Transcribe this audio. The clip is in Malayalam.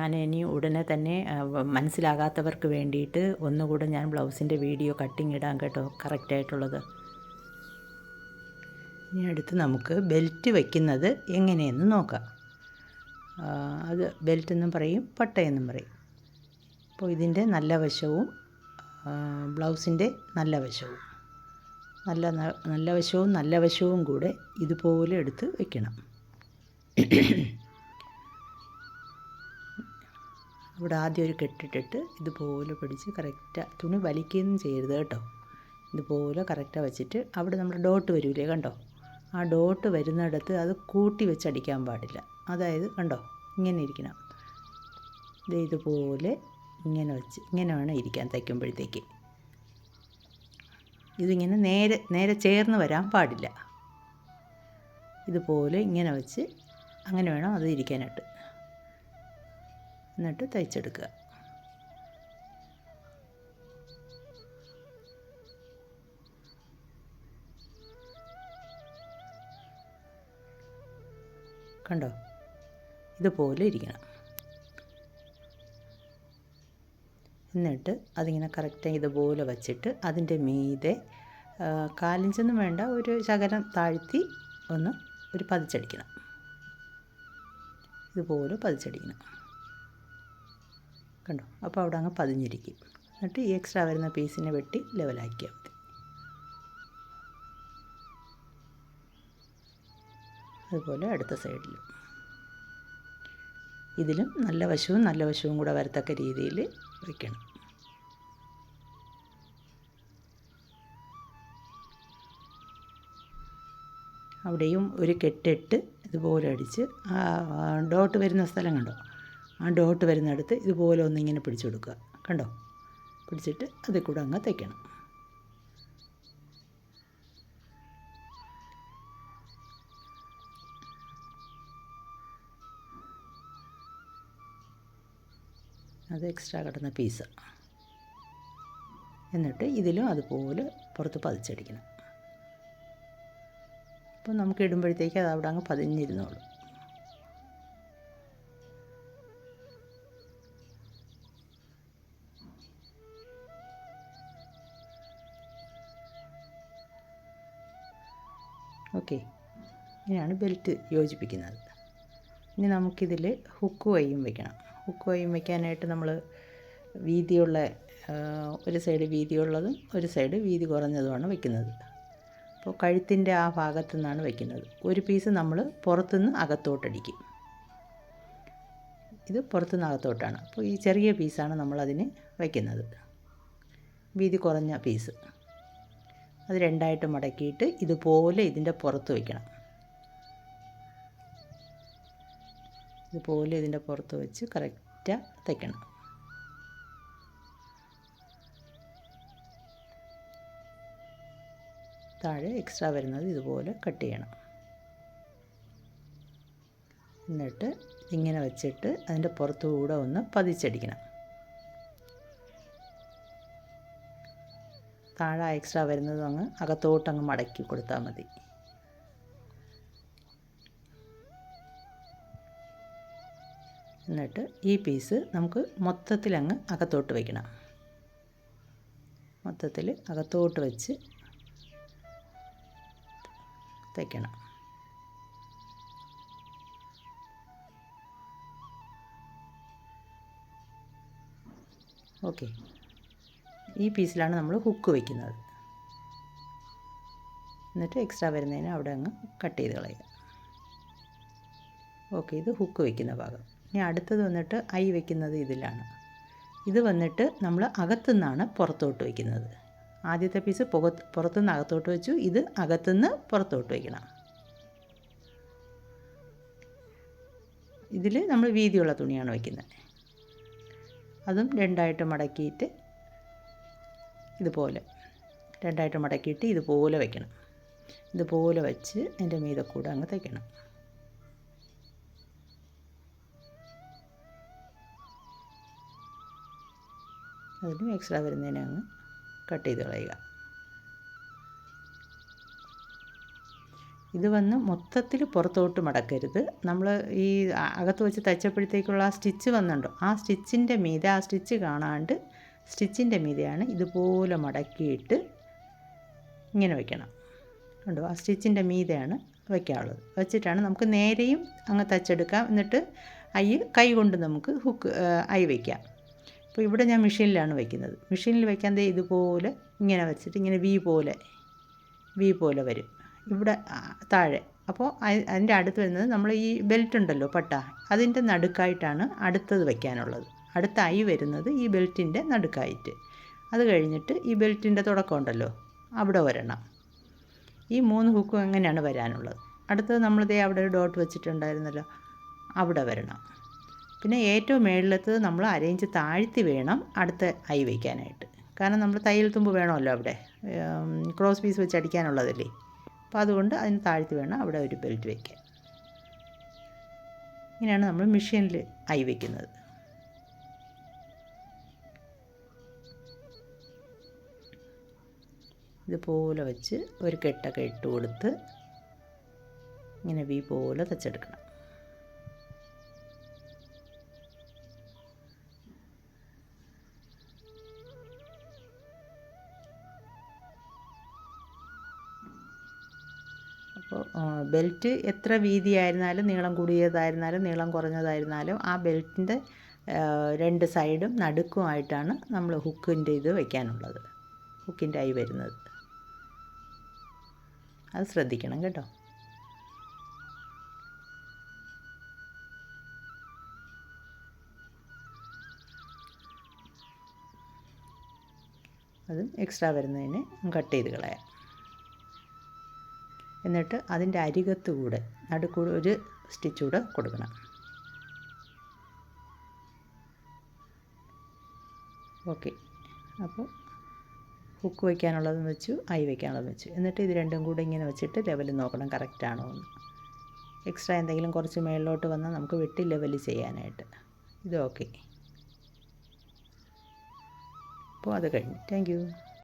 ഞാൻ ഇനി ഉടനെ തന്നെ മനസ്സിലാകാത്തവർക്ക് വേണ്ടിയിട്ട് ഒന്നുകൂടെ ഞാൻ ബ്ലൗസിന്റെ വീഡിയോ കട്ടിങ് ഇടാം കേട്ടോ കറക്റ്റായിട്ടുള്ളത് ഇനി അടുത്ത് നമുക്ക് ബെൽറ്റ് വയ്ക്കുന്നത് എങ്ങനെയെന്ന് നോക്കാം. അത് ബെൽറ്റ് എന്നും പറയും പട്ടയെന്നും പറയും. അപ്പോൾ ഇതിന്റെ നല്ല വശവും ബ്ലൗസിന്റെ നല്ല വശവും. നല്ല നല്ല വശവും നല്ല വശവും കൂടെ ഇതുപോലെ എടുത്ത് വെക്കണം. ഇവിടെ ആദ്യം ഒരു കെട്ടിട്ടിട്ട് ഇതുപോലെ പിടിച്ച് കറക്റ്റ് തുണി വലിക്കുകയൊന്നും ചെയ്യരുത് കേട്ടോ. ഇതുപോലെ കറക്റ്റാണ് വെച്ചിട്ട് അവിടെ നമ്മൾ ഡോട്ട് വരില്ലേ കണ്ടോ? ആ ഡോട്ട് വരുന്നിടത്ത് അത് കൂട്ടി വെച്ച് അടിക്കാൻ പാടില്ല. അതായത് കണ്ടോ? ഇങ്ങനെ ഇരിക്കണം. ഇത് ഇതുപോലെ ഇങ്ങനെ വെച്ച് ഇങ്ങനെ വേണം ഇരിക്കാൻ തയ്ക്കുമ്പോഴത്തേക്ക്. ഇതിങ്ങനെ നേരെ നേരെ ചേർന്ന് വരാൻ പാടില്ല. ഇതുപോലെ ഇങ്ങനെ വെച്ച് അങ്ങനെ വേണം അത് ഇരിക്കാനായിട്ട്. എന്നിട്ട് തയ്ച്ചെടുക്കുക. കണ്ടോ? ഇതുപോലെ ഇരിക്കണം. എന്നിട്ട് അതിങ്ങനെ കറക്റ്റ് ഇതുപോലെ വച്ചിട്ട് അതിന്റെ മീതെ കാലിഞ്ചൊന്നും വേണ്ട ഒരു ശകലം താഴ്ത്തി ഒന്ന് ഒരു പതിച്ചടിക്കണം. ഇതുപോലെ പതിച്ചടിക്കണം. കണ്ടോ? അപ്പോൾ അവിടെ അങ്ങ് പതിഞ്ഞിരിക്കും. എന്നിട്ട് ഈ എക്സ്ട്രാ വരുന്ന പീസിനെ വെട്ടി ലെവലാക്കിയാൽ മതി. അതുപോലെ അടുത്ത സൈഡിലും ഇതിലും നല്ല വശവും നല്ല വശവും കൂടെ വരത്തക്ക രീതിയിൽ വയ്ക്കണം അവിടെയും ഒരു കെട്ടിട്ട് ഇതുപോലെ അടിച്ച് ആ ഡോട്ട് വരുന്ന സ്ഥലം കണ്ടോ? ആ ഡോട്ട് വരുന്നിടത്ത് ഇതുപോലെ ഒന്നിങ്ങനെ പിടിച്ചു കൊടുക്കുക കണ്ടോ? പിടിച്ചിട്ട് അതിൽ കൂടെ അങ്ങ് തയ്ക്കണം അത് എക്സ്ട്രാ കിടന്ന പീസ് എന്നിട്ട് ഇതിലും അതുപോലെ പുറത്ത് പതിച്ചടിക്കണം. അപ്പോൾ നമുക്ക് ഇടുമ്പോഴത്തേക്ക് അത് അവിടെ അങ്ങ് പതിഞ്ഞിരുന്നോളും. ഓക്കെ. ഇങ്ങനെയാണ് ബെൽറ്റ് യോജിപ്പിക്കുന്നത്. ഇനി നമുക്കിതിൽ ഹുക്ക് വയ്യും വയ്ക്കണം ഹുക്ക് വയ്യും വയ്ക്കാനായിട്ട് നമ്മൾ വീതിയുള്ള ഒരു സൈഡ് വീതിയുള്ളതും ഒരു സൈഡ് വീതി കുറഞ്ഞതുമാണ് വയ്ക്കുന്നത് അപ്പോൾ കഴുത്തിന്റെ ആ ഭാഗത്തു നിന്നാണ് വയ്ക്കുന്നത് ഒരു പീസ് നമ്മൾ പുറത്തുനിന്ന് അകത്തോട്ടടിക്കും ഇത് പുറത്തുനിന്ന് അകത്തോട്ടാണ്. അപ്പോൾ ഈ ചെറിയ പീസാണ് നമ്മളതിന് വയ്ക്കുന്നത് വീതി കുറഞ്ഞ പീസ് അത് രണ്ടായിട്ട് മടക്കിയിട്ട് ഇതുപോലെ ഇതിന്റെ പുറത്ത് വയ്ക്കണം. ഇതുപോലെ ഇതിന്റെ പുറത്ത് വെച്ച് കറക്റ്റാ തയ്ക്കണം. താഴെ എക്സ്ട്രാ വരുന്നത് ഇതുപോലെ കട്ട് ചെയ്യണം. എന്നിട്ട് ഇങ്ങനെ വെച്ചിട്ട് അതിന്റെ പുറത്തുകൂടെ ഒന്ന് പതിച്ചടിക്കണം. താഴെ എക്സ്ട്രാ വരുന്നത് അങ്ങ് അകത്തോട്ടങ്ങ് മടക്കി കൊടുത്താൽ മതി. എന്നിട്ട് ഈ പീസ് നമുക്ക് മൊത്തത്തിൽ അങ്ങ് അകത്തോട്ട് വയ്ക്കണം. മൊത്തത്തിൽ അകത്തോട്ട് വെച്ച് തയ്ക്കണം. ഓക്കെ ഈ പീസിലാണ് നമ്മൾ ഹുക്ക് വയ്ക്കുന്നത് എന്നിട്ട് എക്സ്ട്രാ വരുന്നതിന് അവിടെ അങ്ങ് കട്ട് ചെയ്ത് കളയുക. ഓക്കെ ഇത് ഹുക്ക് വയ്ക്കുന്ന ഭാഗം. ഇനി അടുത്തത് വന്നിട്ട് ഐ വയ്ക്കുന്നത് ഇതിലാണ്. ഇത് വന്നിട്ട് നമ്മൾ അകത്തുനിന്നാണ് പുറത്തോട്ട് വയ്ക്കുന്നത് ആദ്യത്തെ പീസ് പുക പുറത്തുനിന്ന് അകത്തോട്ട് വെച്ചു. ഇത് അകത്തുനിന്ന് പുറത്തോട്ട് വയ്ക്കണം ഇതിൽ നമ്മൾ വീതിയുള്ള തുണിയാണ് വയ്ക്കുന്നത് അതും രണ്ടായിട്ട് മടക്കിയിട്ട് ഇതുപോലെ രണ്ടായിട്ട് മടക്കിയിട്ട് ഇതുപോലെ വയ്ക്കണം ഇതുപോലെ വെച്ച് അതിന്റെ മീതെ കൂടെ അങ്ങ് തയ്ക്കണം അതിനും എക്സ്ട്രാ വരുന്നതിനെ അങ്ങ് കട്ട് ചെയ്ത് കളയുക. ഇത് വന്ന് മൊത്തത്തിൽ പുറത്തോട്ട് മടക്കരുത്. നമ്മൾ ഈ അകത്ത് വെച്ച് തയ്ച്ചപ്പോഴത്തേക്കുള്ള ആ സ്റ്റിച്ച് വന്നുണ്ടോ ആ സ്റ്റിച്ചിന്റെ മീതെ ആ സ്റ്റിച്ച് കാണാണ്ട് സ്റ്റിച്ചിന്റെ മീതെയാണ് ഇതുപോലെ മടക്കിയിട്ട് ഇങ്ങനെ വയ്ക്കണം. കണ്ടോ? ആ സ്റ്റിച്ചിന്റെ മീതെയാണ് വയ്ക്കാനുള്ളത് വെച്ചിട്ടാണ് നമുക്ക് നേരെയും അങ്ങ് തച്ചെടുക്കാം. എന്നിട്ട് ഐ കൈ കൊണ്ട് നമുക്ക് ഹുക്ക് ഐ വയ്ക്കാം. അപ്പോൾ ഇവിടെ ഞാൻ മെഷീനിലാണ് വയ്ക്കുന്നത്. മെഷീനിൽ വയ്ക്കാൻ ദേ ഇതുപോലെ ഇങ്ങനെ വെച്ചിട്ട് ഇങ്ങനെ വി പോലെ വി പോലെ വരും. ഇവിടെ താഴെ. അപ്പോൾ അതിന്റെ അടുത്ത് വരുന്നത് നമ്മൾ ഈ ബെൽറ്റ് ഉണ്ടല്ലോ പട്ട. അതിന്റെ നടുക്കായിട്ടാണ് അടുത്തത് വയ്ക്കാനുള്ളത്. അടുത്ത ഐ വരുന്നത് ഈ ബെൽറ്റിന്റെ നടുക്കായിട്ട്. അത് കഴിഞ്ഞിട്ട് ഈ ബെൽറ്റിന്റെ തുടക്കം ഉണ്ടല്ലോ അവിടെ വരണം. ഈ മൂന്ന് ഹുക്കും എങ്ങനെയാണ് വരാനുള്ളത്? അടുത്തത് നമ്മളിതേ അവിടെ ഒരു ഡോട്ട് വെച്ചിട്ടുണ്ടായിരുന്നല്ലോ അവിടെ വരണം. പിന്നെ ഏറ്റവും മേളിലത്തത് നമ്മൾ അരയിഞ്ച് താഴ്ത്തി വേണം അടുത്ത ഐ വയ്ക്കാനായിട്ട്. കാരണം നമ്മൾ തയ്യൽ തുമ്പ് വേണമല്ലോ അവിടെ ക്രോസ് പീസ് വെച്ച് അടിക്കാനുള്ളതല്ലേ. അപ്പോൾ അതുകൊണ്ട് അതിന് താഴ്ത്തി വേണം അവിടെ ഒരു ബെൽറ്റ് വയ്ക്കാൻ. ഇങ്ങനെയാണ് നമ്മൾ മെഷീനിൽ ഐ വയ്ക്കുന്നത്. ഇതുപോലെ വെച്ച് ഒരു കെട്ടൊക്കെ ഇട്ട് കൊടുത്ത് ഇങ്ങനെ വി പോലെ തച്ചെടുക്കണം. അപ്പോൾ ബെൽറ്റ് എത്ര വീതിയായിരുന്നാലും നീളം കൂടിയതായിരുന്നാലും നീളം കുറഞ്ഞതായിരുന്നാലും ആ ബെൽറ്റിന്റെ രണ്ട് സൈഡും നടുക്കുമായിട്ടാണ് നമ്മൾ ഹുക്കിന്റെ ഇത് വയ്ക്കാനുള്ളത് ഹുക്കിന്റെ ഐ വരുന്നത്. അത് ശ്രദ്ധിക്കണം കേട്ടോ. അതും എക്സ്ട്രാ വരുന്നതിന് കട്ട് ചെയ്ത് കളയാം. എന്നിട്ട് അതിന്റെ അരികത്ത് കൂടെ നടുക്കൂടെ ഒരു സ്റ്റിച്ച് കൂടെ കൊടുക്കണം. ഓക്കെ അപ്പോൾ ഹുക്ക് വയ്ക്കാനുള്ളതെന്ന് വെച്ചു ഐ വയ്ക്കാനുള്ളതെന്ന് വെച്ചു. എന്നിട്ട് ഇത് രണ്ടും കൂടെ ഇങ്ങനെ വെച്ചിട്ട് ലെവൽ നോക്കണം കറക്റ്റാണോ എന്ന്. എക്സ്ട്രാ എന്തെങ്കിലും കുറച്ച് മേളിലോട്ട് വന്നാൽ നമുക്ക് വെട്ടി ലെവൽ ചെയ്യാനായിട്ട്. ഇത് ഓക്കെ അപ്പോൾ അത് കഴിഞ്ഞു. താങ്ക്